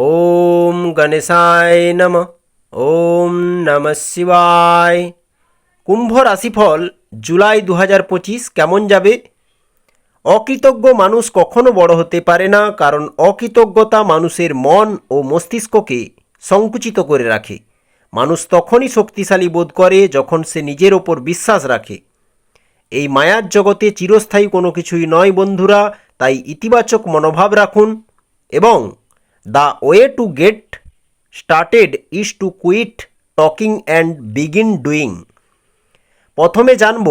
ওম গণেশায় নম, ওম নম শিবায়। কুম্ভ রাশিফল জুলাই দু হাজার পঁচিশ কেমন যাবে? অকৃতজ্ঞ মানুষ কখনো বড় হতে পারে না, কারণ অকৃতজ্ঞতা মানুষের মন ও মস্তিষ্ককে সংকুচিত করে রাখে। মানুষ তখনই শক্তিশালী বোধ করে যখন সে নিজের ওপর বিশ্বাস রাখে। এই মায়ার জগতে চিরস্থায়ী কোনো কিছুই নয় বন্ধুরা, তাই ইতিবাচক মনোভাব রাখুন এবং the way to get started is to quit talking and begin doing প্রথমে জানব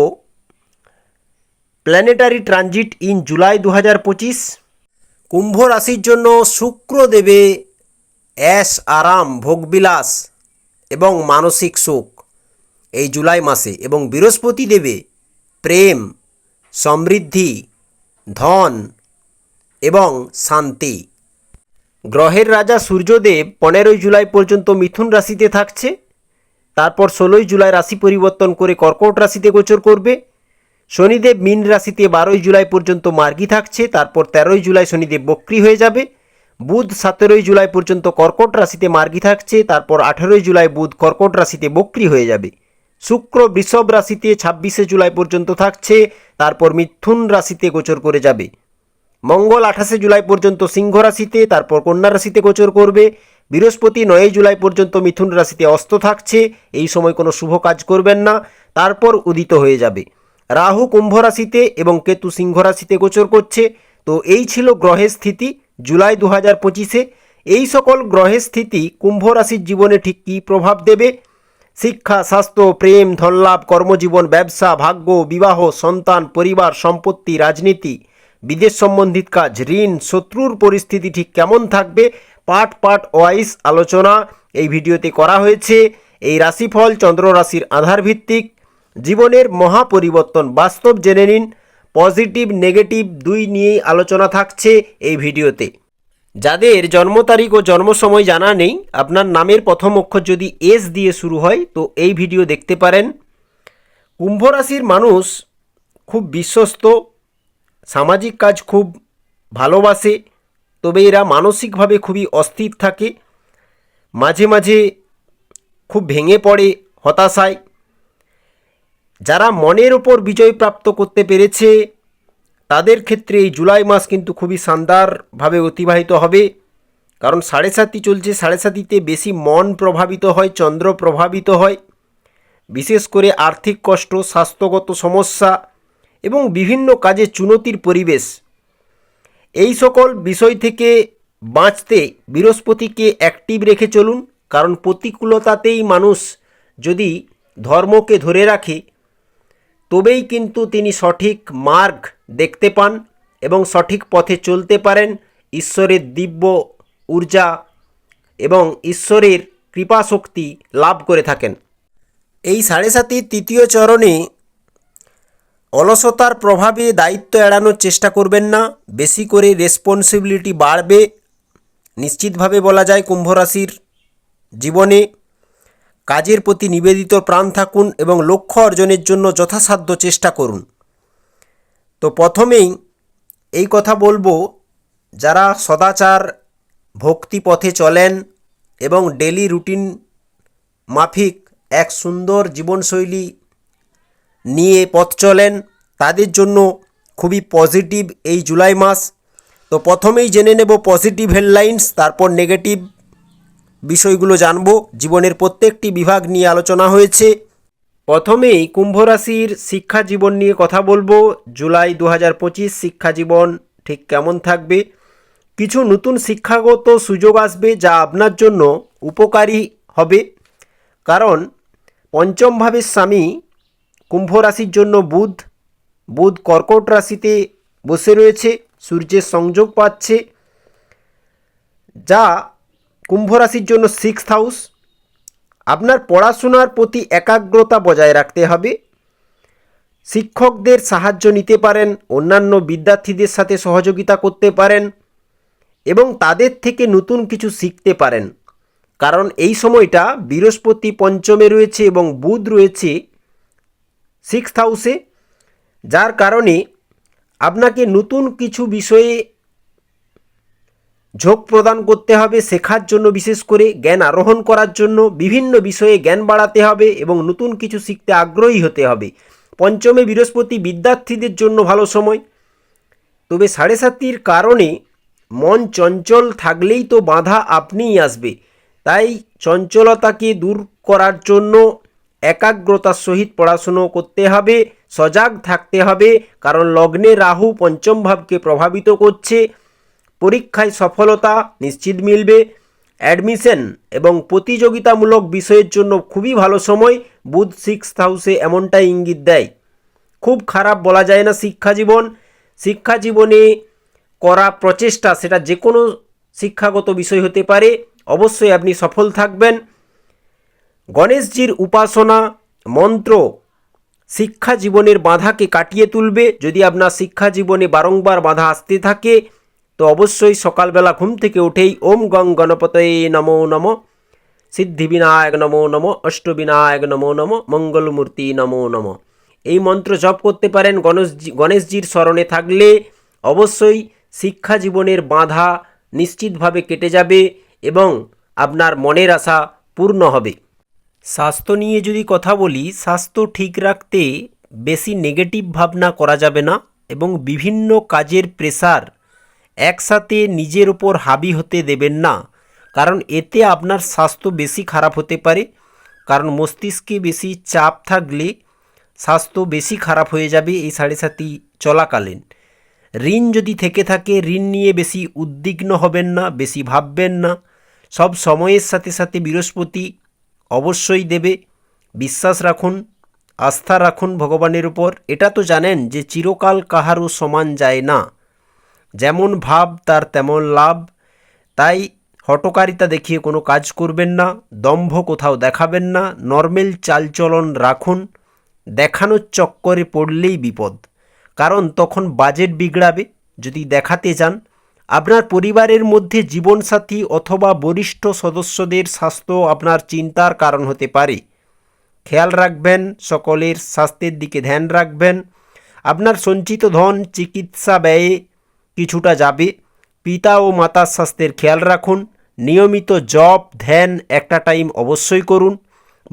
প্ল্যানেটারি ট্রানজিট ইন জুলাই দু হাজার পঁচিশ। কুম্ভ রাশির জন্য শুক্র দেবে অ্যাশ, আরাম, ভোগবিলাস এবং মানসিক সুখ এই জুলাই মাসে এবং বৃহস্পতি দেবে প্রেম, সমৃদ্ধি, ধন এবং শান্তি। গ্রহের রাজা সূর্যদেব পনেরোই জুলাই পর্যন্ত মিথুন রাশিতে থাকছে। তারপর ষোলোই জুলাই রাশি পরিবর্তন করে কর্কট রাশিতে গোচর করবে। শনিদেব মীন রাশিতে বারোই জুলাই পর্যন্ত মার্গি থাকছে, তারপর তেরোই জুলাই শনিদেব বক্রি হয়ে যাবে। বুধ সতেরোই জুলাই পর্যন্ত কর্কট রাশিতে মার্গি থাকছে, তারপর আঠেরোই জুলাই বুধ কর্কট রাশিতে বক্রি হয়ে যাবে। শুক্র বৃষভ রাশিতে ছাব্বিশে জুলাই পর্যন্ত থাকছে, তারপর মিথুন রাশিতে গোচর করে যাবে। মঙ্গল আঠাশে জুলাই পর্যন্ত সিংহ রাশিতে, তারপর কন্যা রাশিতে গোচর করবে। বৃহস্পতি নয়ই জুলাই পর্যন্ত মিথুন রাশিতে অস্ত থাকছে। এই সময় কোনো শুভ কাজ করবেন না, তারপর উদিত হয়ে যাবে। রাহু কুম্ভ রাশিতে এবং কেতু সিংহ রাশিতে গোচর করছে। তো এই ছিল গ্রহের স্থিতি জুলাই দু হাজার পঁচিশে। এই সকল গ্রহের স্থিতি কুম্ভ রাশির জীবনে ঠিক কী প্রভাব দেবে? শিক্ষা, স্বাস্থ্য, প্রেম, ধনলাভ, কর্মজীবন, ব্যবসা, ভাগ্য, বিবাহ, সন্তান, পরিবার, সম্পত্তি, রাজনীতি বিদেশ সম্বন্ধিত কাজ, ঋণ, শত্রুর পরিস্থিতি ঠিক কেমন থাকবে? পার্ট পার্ট ওয়াইজ আলোচনা। এই ভিডিওতে করা হয়েছে এই রাশিফল, চন্দ্র রাশির আধার ভিত্তিক জীবনের মহা পরিবর্তন বাস্তব জেনে নিন। পজিটিভ, নেগেটিভ দুই নিয়েই আলোচনা থাকছে এই ভিডিওতে। যাদের জন্ম তারিখ ও জন্ম সময় জানা নেই, আপনার নামের প্রথম অক্ষর যদি এস দিয়ে শুরু হয়, তো এই ভিডিও দেখতে পারেন। কুম্ভ রাশির মানুষ খুব বিশ্বস্ত সামাজিক কাজ খুব ভালোবাসে, তবে এরা মানসিকভাবে খুবই অস্থির থাকে। মাঝে মাঝে খুব ভেঙে পড়ে, হতাশায়। যারা মনের ওপর বিজয় প্রাপ্ত করতে পেরেছে, তাদের ক্ষেত্রে এই জুলাই মাস কিন্তু খুবই শানদারভাবে অতিবাহিত হবে। কারণ সাড়ে সাতি চলছে, সাড়ে সাতিতে বেশি মন প্রভাবিত হয়, চন্দ্র প্রভাবিত হয়। বিশেষ করে আর্থিক কষ্ট, স্বাস্থ্যগত সমস্যা এবং বিভিন্ন কাজে চুনতির পরিবেশ। এই সকল বিষয় থেকে বাঁচতে বৃহস্পতিকে অ্যাক্টিভ রেখে চলুন, কারণ প্রতিকূলতাতেই মানুষ যদি ধর্মকে ধরে রাখে, তবেই কিন্তু তিনি সঠিক মার্গ দেখতে পান এবং সঠিক পথে চলতে পারেন ঈশ্বরের দিব্য ঊর্জা এবং ঈশ্বরের কৃপাশক্তি লাভ করে থাকেন। এই সাড়ে সাতির তৃতীয় চরণে অলসতার প্রভাবে দায়িত্ব এড়ানোর চেষ্টা করবেন না, বেশি করে রেসপন্সিবিলিটি বাড়বে, নিশ্চিতভাবে বলা যায় কুম্ভ রাশির জীবনে। কাজের প্রতি নিবেদিত প্রাণ থাকুন এবং লক্ষ্য অর্জনের জন্য যথাসাধ্য চেষ্টা করুন। তো প্রথমেই এই কথা বলব, যারা সদাচার ভক্তি পথে চলেন এবং ডেলি রুটিন মাফিক এক সুন্দর জীবনশৈলী নিয়ে পথ চলেন। তাদের জন্য খুবই পজিটিভ এই জুলাই মাস। তো প্রথমেই জেনে নেব পজিটিভ হেডলাইন্স তারপর নেগেটিভ বিষয়গুলো জানব। জীবনের প্রত্যেকটি বিভাগ নিয়ে আলোচনা হয়েছে। প্রথমেই কুম্ভ রাশির শিক্ষা জীবন নিয়ে কথা বলব। জুলাই দু হাজার পঁচিশ শিক্ষা জীবন ঠিক কেমন থাকবে? কিছু নতুন শিক্ষাগত সুযোগ আসবে যা আপনার জন্য উপকারী হবে। কারণ পঞ্চম ভাবের স্বামী কুম্ভ রাশির জন্য বুধ বুধ কর্কট রাশিতে বসে রয়েছে, সূর্যের সংযোগ পাচ্ছে, যা কুম্ভ রাশির জন্য সিক্স হাউস আপনার পড়াশোনার প্রতি একাগ্রতা বজায় রাখতে হবে। শিক্ষকদের সাহায্য নিতে পারেন, অন্যান্য বিদ্যার্থীদের সাথে সহযোগিতা করতে পারেন এবং তাদের থেকে নতুন কিছু শিখতে পারেন। কারণ এই সময়টা বৃহস্পতি পঞ্চমে রয়েছে এবং বুধ রয়েছে সিক্স হাউসে, যার কারণে আপনাকে নতুন কিছু বিষয়ে ঝোঁক প্রদান করতে হবে, শেখার জন্য বিশেষ করে জ্ঞান আরোহণ করার জন্য, বিভিন্ন বিষয়ে জ্ঞান বাড়াতে হবে এবং নতুন কিছু শিখতে আগ্রহী হতে হবে। পঞ্চমে বৃহস্পতি, বিদ্যার্থীদের জন্য ভালো সময়। তবে সাড়ে সাতির কারণে মন চঞ্চল থাকলেই তো বাধা আপনিই আসবে। তাই চঞ্চলতাকে দূর করার জন্য একাগ্রতার সহিত পড়াশুনো করতে হবে, সজাগ থাকতে হবে, কারণ লগ্নে রাহু পঞ্চম ভাবকে প্রভাবিত করছে। পরীক্ষায় সফলতা নিশ্চিত মিলবে। অ্যাডমিশন এবং প্রতিযোগিতামূলক বিষয়ের জন্য খুবই ভালো সময়, বুধ সিক্স হাউসে এমনটাই ইঙ্গিত দেয়। খুব খারাপ বলা যায় না শিক্ষা জীবন। শিক্ষা জীবনে করা প্রচেষ্টা সেটা যে কোনো শিক্ষাগত বিষয় হতে পারে। অবশ্যই আপনি সফল থাকবেন। গণেশজির উপাসনা মন্ত্র শিক্ষা জীবনের বাধাকে কাটিয়ে তুলবে। যদি আপনার শিক্ষা জীবনে বারংবার বাধা আসতে থাকে, তো অবশ্যই সকালবেলা ঘুম থেকে উঠেই ওম গং গণপতয়ে নমো নম। সিদ্ধিবিনায়ক নমো নম, অষ্টবিনায়ক নমো নম, মঙ্গলমূর্তি নমো নম। এই মন্ত্র জপ করতে পারেন গণেশজি, গণেশজির স্মরণে থাকলে অবশ্যই শিক্ষা জীবনের বাধা নিশ্চিতভাবে কেটে যাবে এবং আপনার মনের আশা পূর্ণ হবে। স্বাস্থ্য নিয়ে যদি কথা বলি, স্বাস্থ্য ঠিক রাখতে বেশি নেগেটিভ ভাবনা করা যাবে না এবং বিভিন্ন কাজের প্রেসার একসাথে নিজের ওপর হাবি হতে দেবেন না। কারণ এতে আপনার স্বাস্থ্য বেশি খারাপ হতে পারে। কারণ মস্তিষ্কে বেশি চাপ থাকলে স্বাস্থ্য বেশি খারাপ হয়ে যাবে এই সাড়ে সাতি চলাকালীন। ঋণ যদি থেকে থাকে, ঋণ নিয়ে বেশি উদ্বিগ্ন হবেন না, বেশি ভাববেন না। সব সময়ের সাথে সাথে বৃহস্পতি অবশ্যই দেবে। বিশ্বাস রাখুন, আস্থা রাখুন ভগবানের উপর। এটা তো জানেন যে চিরকাল কাহারও সমান যায় না। যেমন ভাব, তার তেমন লাভ। তাই হটকারিতা দেখিয়ে কোনো কাজ করবেন না, দম্ভ কোথাও দেখাবেন না, নর্মেল চালচলন রাখুন। দেখানোর চক্করে পড়লেই বিপদ। কারণ তখন বাজেট বিগড়াবে। যদি দেখাতে যান আপনার পরিবারের মধ্যে জীবনসাথী অথবা বরিষ্ঠ সদস্যদের স্বাস্থ্য আপনার চিন্তার কারণ হতে পারে। খেয়াল রাখবেন, সকলের স্বাস্থ্যের দিকে ধ্যান রাখবেন। আপনার সঞ্চিত ধন চিকিৎসা ব্যয়ে কিছুটা যাবে। পিতা ও মাতার স্বাস্থ্যের খেয়াল রাখুন। নিয়মিত জব, ধ্যান একটা টাইম অবশ্যই করুন।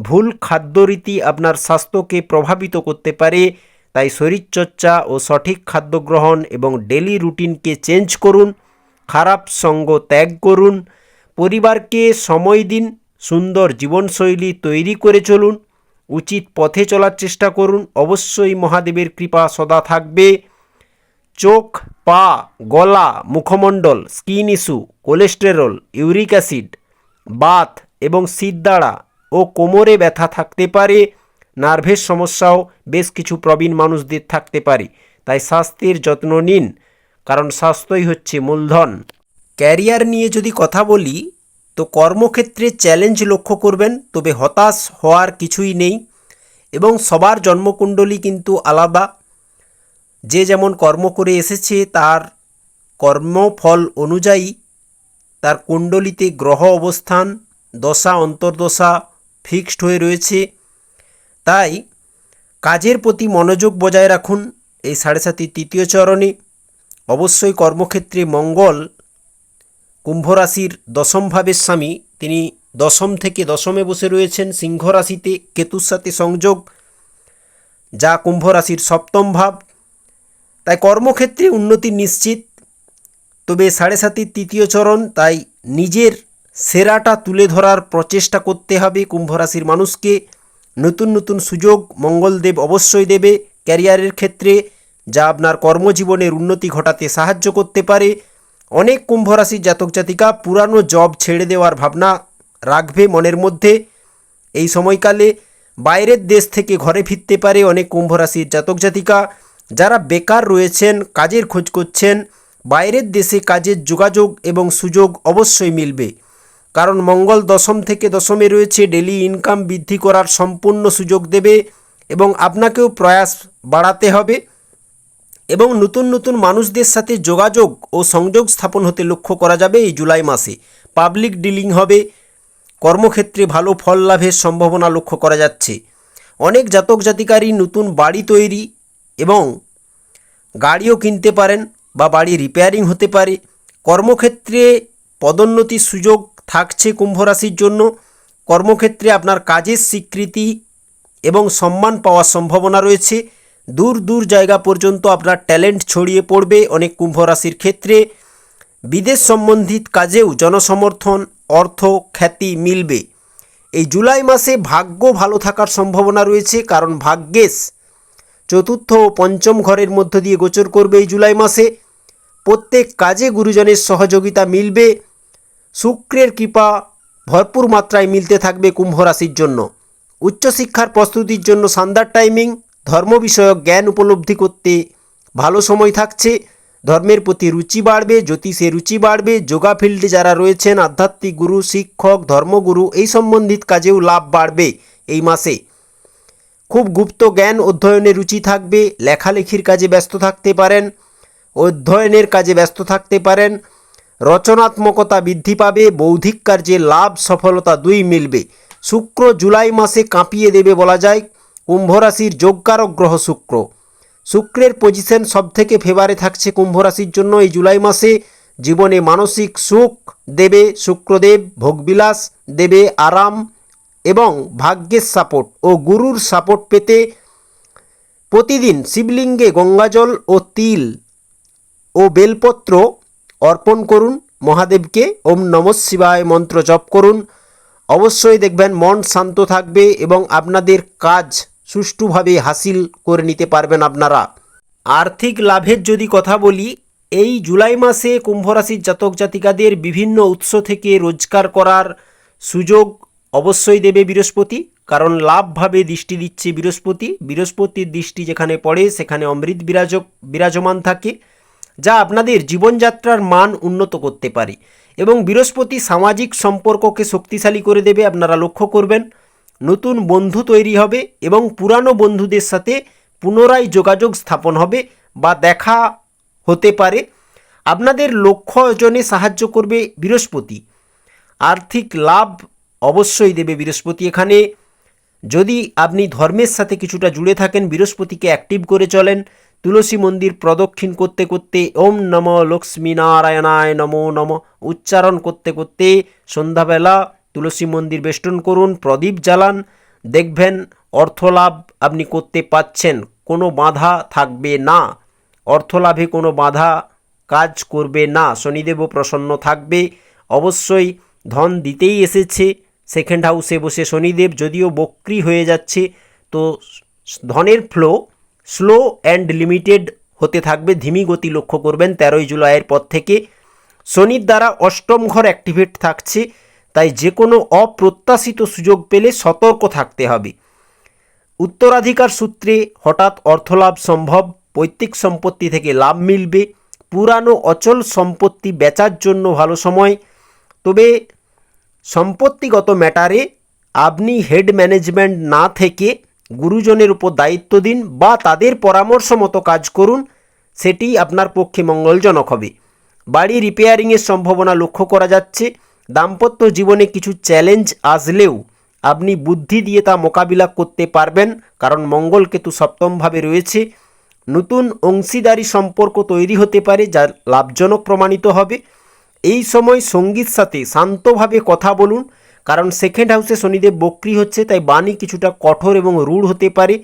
ভুল খাদ্যরীতি আপনার স্বাস্থ্যকে প্রভাবিত করতে পারে, তাই শরীরচর্চা ও সঠিক খাদ্য গ্রহণ এবং ডেলি রুটিনকে চেঞ্জ করুন। খারাপ সঙ্গ ত্যাগ করুন, পরিবারকে সময় দিন, সুন্দর জীবনশৈলী তৈরি করে চলুন, উচিত পথে চলার চেষ্টা করুন, অবশ্যই মহাদেবের কৃপা সদা থাকবে। চোখ, পা, গলা, মুখমণ্ডল, skin issue, cholesterol, uric acid, Baat এবং সিদ্দাড়া ও কোমরে ব্যথা থাকতে পারে, নার্ভের সমস্যাও বেশ কিছু প্রবীণ মানুষদের থাকতে পারে, তাই স্বাস্থ্যের যত্ন নিন। কারণ স্বাস্থ্যই হচ্ছে মূলধন। ক্যারিয়ার নিয়ে যদি কথা বলি, তো কর্মক্ষেত্রে চ্যালেঞ্জ লক্ষ্য করবেন, তবে হতাশ হওয়ার কিছুই নেই এবং সবার জন্মকুণ্ডলী কিন্তু আলাদা। যে যেমন কর্ম করে এসেছে, তার কর্মফল অনুযায়ী তার কুণ্ডলিতে গ্রহ অবস্থান, দশা, অন্তর্দশা ফিক্সড হয়ে রয়েছে। তাই কাজের প্রতি মনোযোগ বজায় রাখুন এই সাড়ে সাতির তৃতীয় চরণে। অবশ্যই কর্মক্ষেত্রে মঙ্গল কুম্ভ রাশির দশম ভাবের স্বামী। তিনি দশম থেকে দশমে বসে রয়েছেন। সিংহ রাশিতে কেতুর সাথে সংযোগ, যা কুম্ভ রাশির সপ্তম ভাব। তাই কর্মক্ষেত্রে উন্নতি নিশ্চিত। তবে সাড়ে সাতির তৃতীয় চরণ, তাই নিজের সেরাটা তুলে ধরার প্রচেষ্টা করতে হবে কুম্ভ রাশির মানুষকে। নতুন নতুন সুযোগ মঙ্গলদেব অবশ্যই দেবে। ক্যারিয়ারের ক্ষেত্রে যা আপনার কর্মজীবনের উন্নতি ঘটাতে সাহায্য করতে পারে। অনেক কুম্ভরাশির জাতক জাতিকা পুরানো জব ছেড়ে দেওয়ার ভাবনা রাখবে মনের মধ্যে। এই সময়কালে বাইরের দেশ থেকে ঘরে ফিরতে পারে অনেক কুম্ভরাশির জাতক জাতিকা। যারা বেকার রয়েছেন, কাজের খোঁজ করছেন, বাইরের দেশে কাজের যোগাযোগ এবং সুযোগ অবশ্যই মিলবে। কারণ মঙ্গল দশম থেকে দশমে রয়েছে ডেলি ইনকাম বৃদ্ধি করার সম্পূর্ণ সুযোগ দেবে এবং আপনাকেও প্রয়াস বাড়াতে হবে। এবং নতুন নতুন মানুষদের সাথে যোগাযোগ ও সংযোগ স্থাপন হতে লক্ষ্য করা যাবে এই জুলাই মাসে। পাবলিক ডিলিং হবে। কর্মক্ষেত্রে ভালো ফল লাভের সম্ভাবনা লক্ষ্য করা যাচ্ছে। অনেক জাতক জাতিকারী নতুন বাড়ি তৈরি এবং গাড়িও কিনতে পারেন বা বাড়ি রিপেয়ারিং হতে পারে। কর্মক্ষেত্রে পদোন্নতির সুযোগ থাকছে কুম্ভ রাশির জন্য। কর্মক্ষেত্রে আপনার কাজের স্বীকৃতি এবং সম্মান পাওয়ার সম্ভাবনা রয়েছে। দূর দূর জায়গা পর্যন্ত আপনার ট্যালেন্ট ছড়িয়ে পড়বে অনেক কুম্ভ রাশির ক্ষেত্রে। বিদেশ সম্বন্ধিত কাজেও জনসমর্থন, অর্থ, খ্যাতি মিলবে। এই জুলাই মাসে ভাগ্য ভালো থাকার সম্ভাবনা রয়েছে, কারণ ভাগ্যেশ চতুর্থ ও পঞ্চম ঘরের মধ্য দিয়ে গোচর করবে এই জুলাই মাসে। প্রত্যেক কাজে গুরুজনের সহযোগিতা মিলবে। শুক্রের কৃপা ভরপুর মাত্রায় মিলতে থাকবে কুম্ভ রাশির জন্য। উচ্চশিক্ষার প্রস্তুতির জন্য শানদার টাইমিং ধর্ম বিষয়ক জ্ঞান উপলব্ধি করতে ভালো সময় থাকছে। ধর্মের প্রতি রুচি বাড়বে, জ্যোতিষে রুচি বাড়বে, যোগা ফিল্ডে যারা রয়েছেন, আধ্যাত্মিক গুরু, শিক্ষক, ধর্মগুরু, এই সম্বন্ধিত কাজেও লাভ বাড়বে এই মাসে। খুব গুপ্ত জ্ঞান অধ্যয়নে রুচি থাকবে, লেখালেখির কাজে ব্যস্ত থাকতে পারেন, অধ্যয়নের কাজে ব্যস্ত থাকতে পারেন, রচনাত্মকতা বৃদ্ধি পাবে, বৌদ্ধিক কার্যে লাভ, সফলতা দুই মিলবে। শুক্র জুলাই মাসে কাঁপিয়ে দেবে বলা যায়। কুম্ভ রাশির যোগকারক গ্রহ শুক্র। শুক্রের পজিশন সবথেকে ফেভারে থাকছে কুম্ভ রাশির জন্য এই জুলাই মাসে। জীবনে মানসিক সুখ দেবে শুক্রদেব, ভোগবিলাস দেবে আরাম এবং ভাগ্যের সাপোর্ট ও গুরুর সাপোর্ট পেতে প্রতিদিন শিবলিঙ্গে গঙ্গাজল ও তিল ও বেলপত্র অর্পণ করুন। মহাদেবকে ওম নম শিবায় মন্ত্র জপ করুন। অবশ্যই দেখবেন মন শান্ত থাকবে এবং আপনাদের কাজ সুষ্ঠুভাবে হাসিল করে নিতে পারবেন আপনারা। আর্থিক লাভের যদি কথা বলি, এই জুলাই মাসে কুম্ভ রাশির জাতক জাতিকাদের বিভিন্ন উৎস থেকে রোজগার করার সুযোগ অবশ্যই দেবে বৃহস্পতি, কারণ লাভভাবে দৃষ্টি দিচ্ছে বৃহস্পতি। বৃহস্পতির দৃষ্টি যেখানে পড়ে, সেখানে অমৃত বিরাজ বিরাজমান থাকে, যা আপনাদের জীবনযাত্রার মান উন্নত করতে পারে। এবং বৃহস্পতি সামাজিক সম্পর্ককে শক্তিশালী করে দেবে, আপনারা লক্ষ্য করবেন। নতুন বন্ধু তৈরি হবে এবং পুরানো বন্ধুদের সাথে পুনরায় যোগাযোগ স্থাপন হবে বা দেখা হতে পারে। আপনাদের লক্ষ্য অর্জনে সাহায্য করবে বৃহস্পতি। আর্থিক লাভ অবশ্যই দেবে বৃহস্পতি এখানে। যদি আপনি ধর্মের সাথে কিছুটা জুড়ে থাকেন, বৃহস্পতিকে অ্যাক্টিভ করে চলেন। তুলসী মন্দির প্রদক্ষিণ করতে করতে ওম নম লক্ষ্মী নারায়ণায় নমো নম উচ্চারণ করতে করতে সন্ধ্যাবেলা তুলসী মন্দির বেষ্টন করুন, প্রদীপ জ্বালান, দেখবেন অর্থলাভ আপনি করতে পাচ্ছেন, কোনো বাধা থাকবে না। অর্থলাভে কোনো বাধা কাজ করবে না, শনিদেবও প্রসন্ন থাকবে। অবশ্যই ধন দিতেই এসেছে সেকেন্ড হাউসে বসে শনিদেব যদিও বক্রি হয়ে যাচ্ছে, তো ধনের ফ্লো স্লো অ্যান্ড লিমিটেড হতে থাকবে, ধীমি গতি লক্ষ্য করবেন তেরোই জুলাইয়ের পর থেকে। শনির দ্বারা অষ্টম ঘর অ্যাক্টিভেট থাকছে তাই যে কোনো অপ্রত্যাশিত সুযোগ পেলে সতর্ক থাকতে হবে। উত্তরাধিকার সূত্রে হঠাৎ অর্থলাভ সম্ভব, পৈতৃক সম্পত্তি থেকে লাভ মিলবে, পুরানো অচল সম্পত্তি বেচার জন্য ভালো সময়। তবে সম্পত্তিগত ম্যাটারে আপনি হেড ম্যানেজমেন্ট না থেকে গুরুজনের উপর দায়িত্ব দিন বা তাদের পরামর্শ মতো কাজ করুন, সেটি আপনার পক্ষে মঙ্গলজনক হবে। বাড়ি রিপেয়ারিংয়ের সম্ভাবনা লক্ষ্য করা যাচ্ছে। দাম্পত্য জীবনে কিছু চ্যালেঞ্জ আসলেও আপনি বুদ্ধি দিয়ে তা মোকাবিলা করতে পারবেন, কারণ মঙ্গলকেতু সপ্তমভাবে রয়েছে। নতুন অংশীদারি সম্পর্ক তৈরি হতে পারে, যা লাভজনক প্রমাণিত হবে। এই সময় সঙ্গীর সাথে শান্তভাবে কথা বলুন, কারণ সেকেন্ড হাউসে শনিদেব বক্রি হচ্ছে, তাই বাণী কিছুটা কঠোর এবং রূঢ় হতে পারে।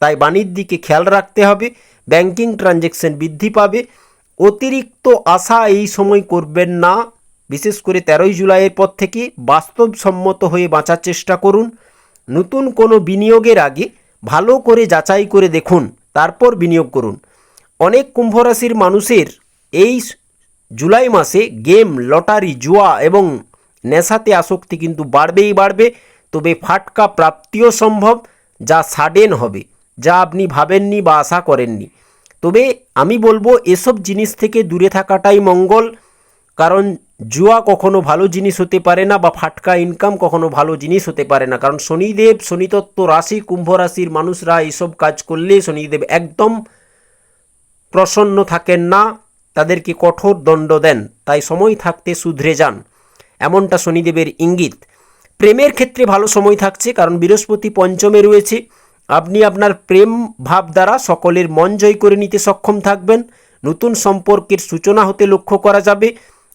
তাই বাণীর দিকে খেয়াল রাখতে হবে ব্যাংকিং ট্রানজ্যাকশন বৃদ্ধি পাবে। অতিরিক্ত আশা এই সময় করবেন না। বিশেষ করে তেরোই জুলাইয়ের পর থেকে বাস্তবসম্মত হয়ে বাঁচার চেষ্টা করুন। নতুন কোনো বিনিয়োগের আগে ভালো করে যাচাই করে দেখুন, তারপর বিনিয়োগ করুন। অনেক কুম্ভ রাশির মানুষের এই জুলাই মাসে গেম, লটারি, জুয়া এবং নেশাতে আসক্তি কিন্তু বাড়বেই বাড়বে। তবে ফাটকা প্রাপ্তিও সম্ভব, যা সাডেন হবে, যা আপনি ভাবেননি বা আশা করেননি। তবে আমি বলব, এসব জিনিস থেকে দূরে থাকাটাই মঙ্গল, কারণ জুয়া কখনো ভালো জিনিস হতে পারে না বা ফাটকা ইনকাম কখনো ভালো জিনিস হতে পারে না। কারণ শনিদেব, শনিতত্ত্ব রাশি, কুম্ভ রাশির মানুষরা এইসব কাজ করলে শনিদেব একদম প্রসন্ন থাকেন না, তাদেরকে কঠোর দণ্ড দেন, তাই সময় থাকতে শুধরে যান। এমনটা শনিদেবের ইঙ্গিত। প্রেমের ক্ষেত্রে ভালো সময় থাকছে, কারণ বৃহস্পতি পঞ্চমে রয়েছে। আপনি আপনার প্রেম ভাব দ্বারা সকলের মন জয় করে নিতে সক্ষম থাকবেন। নতুন সম্পর্কের সূচনা হতে লক্ষ্য করা যাবে।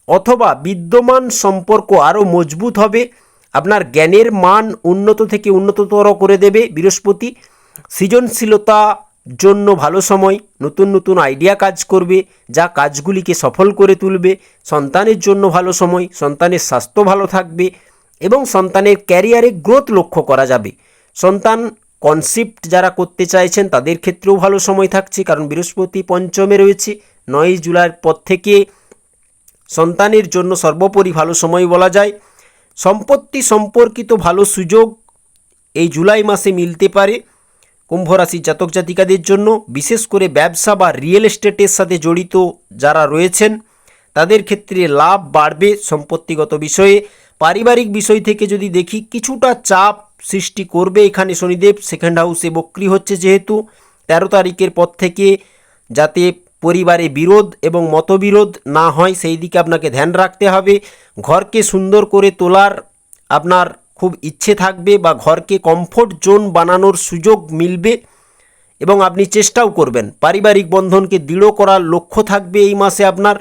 অথবা বিদ্যমান সম্পর্ক আরও মজবুত হবে। আপনার জ্ঞানের মান উন্নত থেকে উন্নততর করে দেবে বৃহস্পতি। সৃজনশীলতা জন্য ভালো সময়, নতুন নতুন আইডিয়া কাজ করবে, যা কাজগুলিকে সফল করে তুলবে। সন্তানের জন্য ভালো সময়, সন্তানের স্বাস্থ্য ভালো থাকবে এবং সন্তানের ক্যারিয়ারে গ্রোথ লক্ষ্য করা যাবে। সন্তান কনসেপ্ট যারা করতে চাইছেন, তাদের ক্ষেত্রেও ভালো সময় থাকছে, কারণ বৃহস্পতি পঞ্চমে রয়েছে। নয় জুলাইয়ের পর থেকে সন্তানের জন্য সর্বোপরি ভালো সময় বলা যায়। সম্পত্তি সম্পর্কিত ভালো সুযোগ এই জুলাই মাসে মিলতে পারে। কুম্ভ রাশির জাতক জাতিকাদের জন্য, বিশেষ করে ব্যবসা বা রিয়েল এস্টেটের সাথে জড়িত যারা রয়েছেন, তাদের ক্ষেত্রে লাভ বাড়বে সম্পত্তিগত বিষয়ে। পারিবারিক বিষয় থেকে যদি দেখি, কিছুটা চাপ সৃষ্টি করবে এখানে শনিদেব। সেকেন্ড হাউসে বক্রি হচ্ছে যেহেতু তেরো তারিখের পর থেকে যাতে পরিবারে বিরোধ এবং মতবিরোধ না হয়, সেই দিকে আপনাকে ধ্যান রাখতে হবে। ঘরকে সুন্দর করে তোলার আপনার খুব ইচ্ছে থাকবে বা ঘরকে কমফোর্ট জোন বানানোর সুযোগ মিলবে এবং আপনি চেষ্টাও করবেন। পারিবারিক বন্ধনকে দৃঢ় করার লক্ষ্য থাকবে এই মাসে আপনার।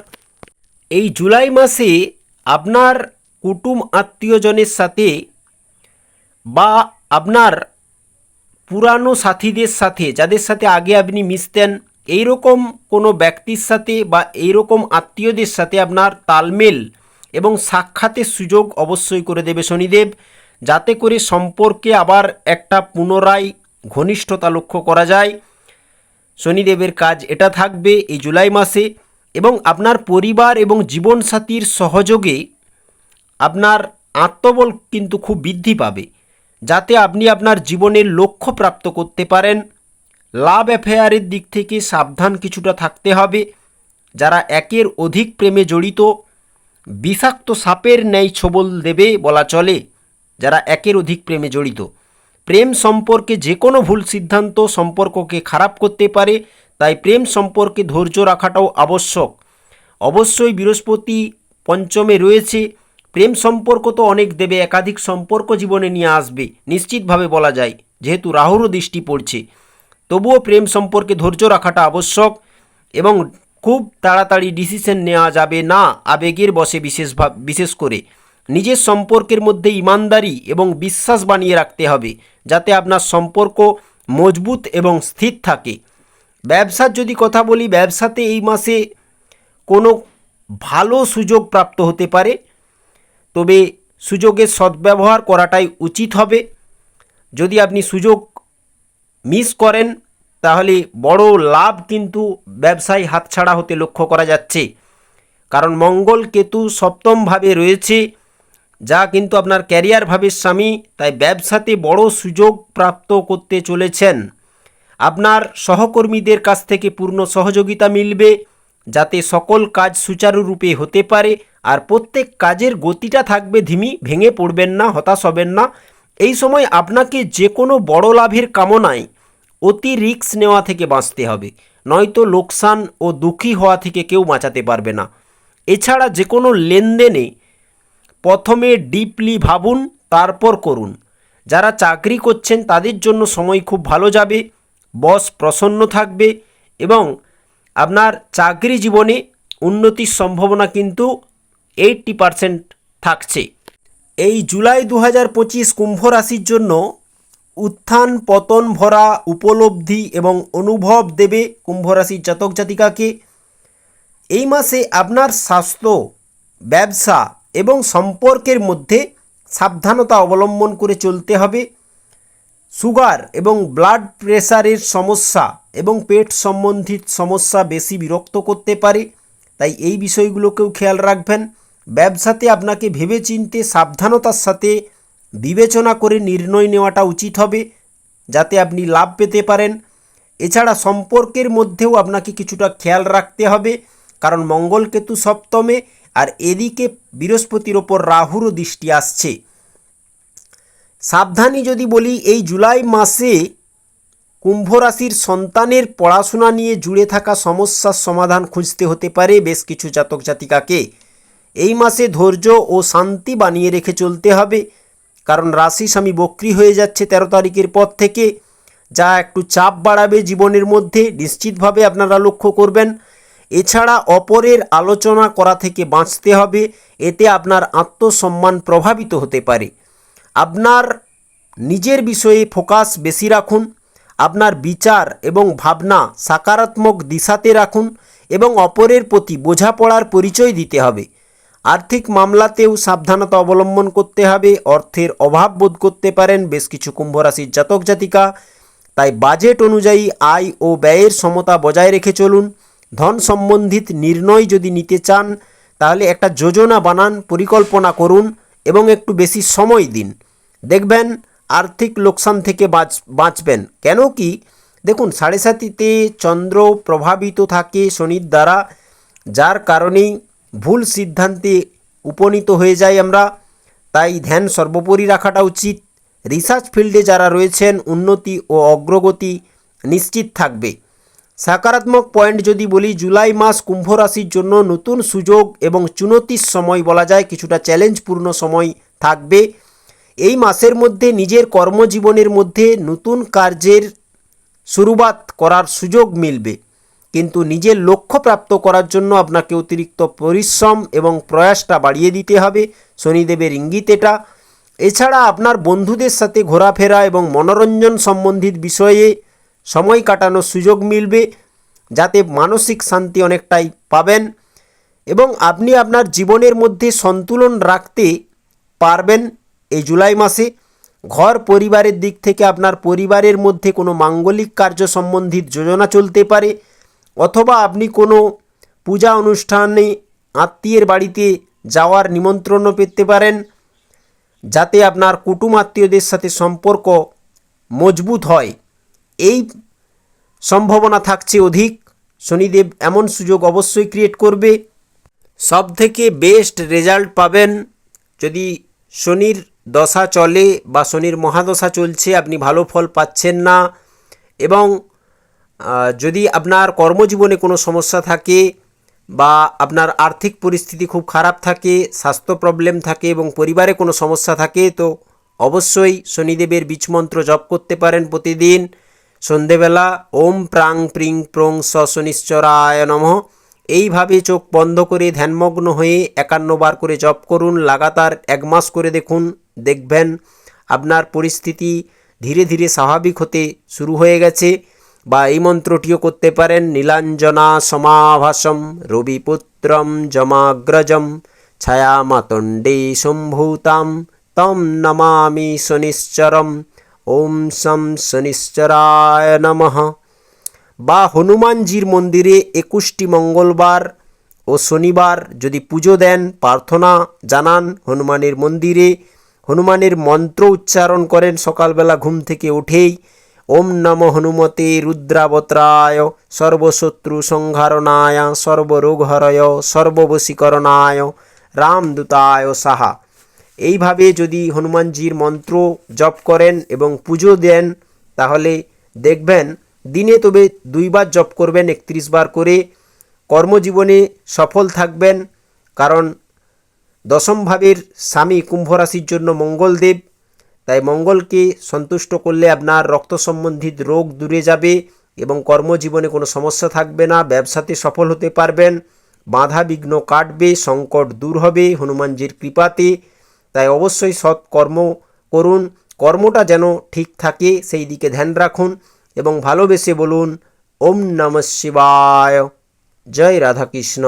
এই জুলাই মাসে আপনার কুটুম আত্মীয়জনের সাথে বা আপনার পুরানো সাথীদের সাথে, যাদের সাথে আগে আপনি মিশতেন এইরকম কোনো ব্যক্তির সাথে বা এইরকম আত্মীয়দের সাথে আপনার তালমেল এবং সাক্ষাতের সুযোগ অবশ্যই করে দেবে শনিদেব। যাতে করে সম্পর্কে আবার একটা পুনরায় ঘনিষ্ঠতা লক্ষ্য করা যায়। শনিদেবের কাজ এটা থাকবে এই জুলাই মাসে এবং আপনার পরিবার এবং জীবনসাথীর সহযোগে আপনার আত্মবল কিন্তু খুব বৃদ্ধি পাবে। যাতে আপনি আপনার জীবনের লক্ষ্য প্রাপ্ত করতে পারেন। লাভ অ্যাফেয়ারের দিক থেকে সাবধান কিছুটা থাকতে হবে। যারা একের অধিক প্রেমে জড়িত, বিষাক্ত সাপের ন্যায় ছবল দেবে বলা চলে যারা একের অধিক প্রেমে জড়িত। প্রেম সম্পর্কে যে কোনো ভুল সিদ্ধান্ত সম্পর্ককে খারাপ করতে পারে, তাই প্রেম সম্পর্কে ধৈর্য রাখাটাও আবশ্যক। অবশ্যই বৃহস্পতি পঞ্চমে রয়েছে, প্রেম সম্পর্ক তো অনেক দেবে, একাধিক সম্পর্ক জীবনে নিয়ে আসবে, নিশ্চিতভাবে বলা যায়, যেহেতু রাহুরও দৃষ্টি পড়ছে। তবুও প্রেম সম্পর্কে ধৈর্য রাখাটা আবশ্যক এবং খুব তাড়াতাড়ি ডিসিশন নেওয়া যাবে না আবেগের বসে বিশেষ বিশেষ করে। নিজের সম্পর্কের মধ্যে ইমানদারি এবং বিশ্বাস বানিয়ে রাখতে হবে, যাতে আপনার সম্পর্ক মজবুত এবং স্থির থাকে। ব্যবসার যদি কথা বলি, ব্যবসাতে এই মাসে কোনো ভালো সুযোগ প্রাপ্ত হতে পারে। তবে সুযোগের সদ্ব্যবহার করাটাই উচিত হবে। যদি আপনি সুযোগ মিস করেন তাহলে বড় লাভ কিন্তু ব্যবসায় হাতছাড়া হতে লক্ষ্য করা যাচ্ছে। কারণ মঙ্গল কেতু সপ্তমভাবে রয়েছে, যা কিন্তু আপনার ক্যারিয়ার ভাবের স্বামী, তাই ব্যবসাতে বড় সুযোগ প্রাপ্ত করতে চলেছেন। আপনার সহকর্মীদের কাছ থেকে পূর্ণ সহযোগিতা মিলবে, যাতে সকল কাজ সুচারুরূপে হতে পারে, আর প্রত্যেক কাজের গতিটা থাকবে ধিমি, ভেঙে পড়বেন না, হতাশ হবেন না। এই সময় আপনাকে যে কোনো বড় লাভের কামনায় অতি রিক্স নেওয়া থেকে বাঁচতে হবে। নয়তো লোকসান ও দুঃখী হওয়া থেকে কেউ বাঁচাতে পারবে না। এছাড়া যে কোনো লেনদেনে প্রথমে ডিপলি ভাবুন, তারপর করুন। যারা চাকরি করছেন, তাদের জন্য সময় খুব ভালো যাবে, বস প্রসন্ন থাকবে এবং আপনার চাকরি জীবনে উন্নতির সম্ভাবনা কিন্তু এইটটি পারসেন্ট থাকছে। এই জুলাই দু হাজার পঁচিশ কুম্ভ রাশির জন্য উত্থান, পতন, ভরা, উপলব্ধি এবং অনুভব দেবে কুম্ভরাশির জাতক জাতিকাকে। এই মাসে আপনার স্বাস্থ্য, ব্যবসা এবং সম্পর্কের মধ্যে সাবধানতা অবলম্বন করে চলতে হবে। সুগার এবং ব্লাড প্রেশারের সমস্যা এবং পেট সম্বন্ধিত সমস্যা বেশি বিরক্ত করতে পারে, তাই এই বিষয়গুলোকেও খেয়াল রাখবেন। ব্যবসাতে আপনাকে ভেবেচিন্তে সাবধানতার সাথে বিবেচনা করে নির্ণয় নেওয়াটা উচিত হবে, যাতে আপনি লাভ পেতে পারেন। এছাড়া সম্পর্কের মধ্যেও আপনাকে কিছুটা খেয়াল রাখতে হবে, কারণ মঙ্গল কেতু সপ্তমে আর এদিকে বৃহস্পতির ওপর রাহুরও দৃষ্টি আসছে। সাবধানী যদি বলি, এই জুলাই মাসে কুম্ভ রাশির সন্তানের পড়াশোনা নিয়ে জুড়ে থাকা সমস্যার সমাধান খুঁজতে হতে পারে বেশ কিছু জাতক জাতিকাকে। এই মাসে ধৈর্য ও শান্তি বানিয়ে রেখে চলতে হবে। কারণ রাশি স্বামী বক্রি হয়ে যাচ্ছে তেরো তারিখের পর থেকে। যা একটু চাপ বাড়াবে জীবনের মধ্যে, নিশ্চিতভাবে আপনারা লক্ষ্য করবেন। এছাড়া অপরের আলোচনা করা থেকে বাঁচতে হবে, এতে আপনার আত্মসম্মান প্রভাবিত হতে পারে। আপনার নিজের বিষয়ে ফোকাস বেশি রাখুন, আপনার বিচার এবং ভাবনা সাকারাত্মক দিশাতে রাখুন এবং অপরের প্রতি বোঝাপড়ার পরিচয় দিতে হবে। আর্থিক মামলাতেও সাবধানতা অবলম্বন করতে হবে। অর্থের অভাব বোধ করতে পারেন বেশ কিছু কুম্ভ রাশির জাতক জাতিকা। তাই বাজেট অনুযায়ী আয় ও ব্যয়ের সমতা বজায় রেখে চলুন। ধন সম্বন্ধিত নির্ণয় যদি নিতে চান, তাহলে একটা যোজনা বানান, পরিকল্পনা করুন এবং একটু বেশি সময় দিন। দেখবেন আর্থিক লোকসান থেকে বাঁচ, বাঁচবেন। কেন কি? দেখুন, সাড়ে সাতিতে চন্দ্র প্রভাবিত থাকে শনির দ্বারা, যার কারণেই ভুল সিদ্ধান্তে উপনীত হয়ে যাই আমরা। তাই ধ্যান সর্বোপরি রাখাটা উচিত। রিসার্চ ফিল্ডে যারা রয়েছেন, উন্নতি ও অগ্রগতি নিশ্চিত থাকবে। সকারাত্মক পয়েন্ট যদি বলি, জুলাই মাস কুম্ভ রাশির জন্য নতুন সুযোগ এবং চুনতির সময় বলা যায়, কিছুটা চ্যালেঞ্জপূর্ণ সময় থাকবে। এই মাসের মধ্যে নিজের কর্মজীবনের মধ্যে নতুন কার্যের শুরুবাত করার সুযোগ মিলবে। কিন্তু নিজের লক্ষ্য প্রাপ্ত করার জন্য আপনাকে অতিরিক্ত পরিশ্রম এবং প্রয়াসটা বাড়িয়ে দিতে হবে। শনিদেবের ইঙ্গিত এটা। এছাড়া আপনার বন্ধুদের সাথে ঘোরাফেরা এবং মনোরঞ্জন সম্বন্ধিত বিষয়ে সময় কাটানোর সুযোগ মিলবে, যাতে মানসিক শান্তি অনেকটাই পাবেন এবং আপনি আপনার জীবনের মধ্যে সন্তুলন রাখতে পারবেন এই জুলাই মাসে। ঘর পরিবারের দিক থেকে আপনার পরিবারের মধ্যে কোনো মাঙ্গলিক কার্য সম্বন্ধিত যোজনা চলতে পারে। অথবা আপনি কোনো পূজা অনুষ্ঠানে আত্মীয়ের বাড়িতে যাওয়ার নিমন্ত্রণও পেতে পারেন, যাতে আপনার কুটুম আত্মীয়দের সাথে সম্পর্ক মজবুত হয়। এই সম্ভাবনা থাকছে অধিক। শনিদেব এমন সুযোগ অবশ্যই ক্রিয়েট করবে। সব থেকে বেস্ট রেজাল্ট পাবেন যদি শনির দশা চলে বা শনির মহাদশা চলছে, আপনি ভালো ফল পাচ্ছেন না এবং যদি আপনার কর্মজীবনে কোনো সমস্যা থাকে বা আপনার আর্থিক পরিস্থিতি খুব খারাপ থাকে, স্বাস্থ্য প্রবলেম থাকে এবং পরিবারে কোনো সমস্যা থাকে, তো অবশ্যই শনিদেবের বীজমন্ত্র জপ করতে পারেন প্রতিদিন। সন্ধেবেলা ওম প্রাং প্রিং প্রং স শনিশ্চরায় নমঃ। এইভাবে চোখ বন্ধ করে ধ্যানমগ্ন হয়ে একান্ন বার করে জপ করুন। লাগাতার এক মাস করে দেখুন, দেখবেন আপনার পরিস্থিতি ধীরে ধীরে স্বাভাবিক হতে শুরু হয়ে গেছে। বা এই মন্ত্রটিও করতে পারেন, নীলাঞ্জনা সমাভাসম, রবিপুত্রম জমাগ্রজম, ছায়ামাতণ্ডে সম্ভূতাম, তম নমামি শনিশ্চরম ওম শম শনিশ্চরায় নমঃ। বা হনুমানজির মন্দিরে একুশটি মঙ্গলবার ও শনিবার যদি পুজো দেন, প্রার্থনা জানান হনুমানের মন্দিরে। হনুমানের মন্ত্র উচ্চারণ করেন সকালবেলা ঘুম থেকে উঠেই। ওম নম হনুমতে রুদ্রাবত্রায় সর্বশত্রু সংহারণায় সর্বরোগহরয় সর্ববশীকরণায় রামদূতায় সাহা। এইভাবে যদি হনুমানজির মন্ত্র জপ করেন এবং পুজো দেন, তাহলে দেখবেন দিনে তবে দুইবার জপ করবেন একত্রিশ বার করে। কর্মজীবনে সফল থাকবেন, কারণ দশম ভাবের স্বামী কুম্ভরাশির জন্য মঙ্গলদেব। তাই মঙ্গলকে সন্তুষ্ট করলে আপনার রক্ত সম্বন্ধিত রোগ দূরে যাবে এবং কর্মজীবনে কোনো সমস্যা থাকবে না, ব্যবসাতে সফল হতে পারবেন, বাধা বিঘ্ন কাটবে, সংকট দূর হবে, হনুমানজির কৃপাতে। তাই অবশ্যই সৎ কর্ম করুন, কর্মটা যেন ঠিক থাকে, সেই দিকে ধ্যান রাখুন এবং ভালোবেসে বলুন, ওম নমঃ শিবায়। জয় রাধাকৃষ্ণ।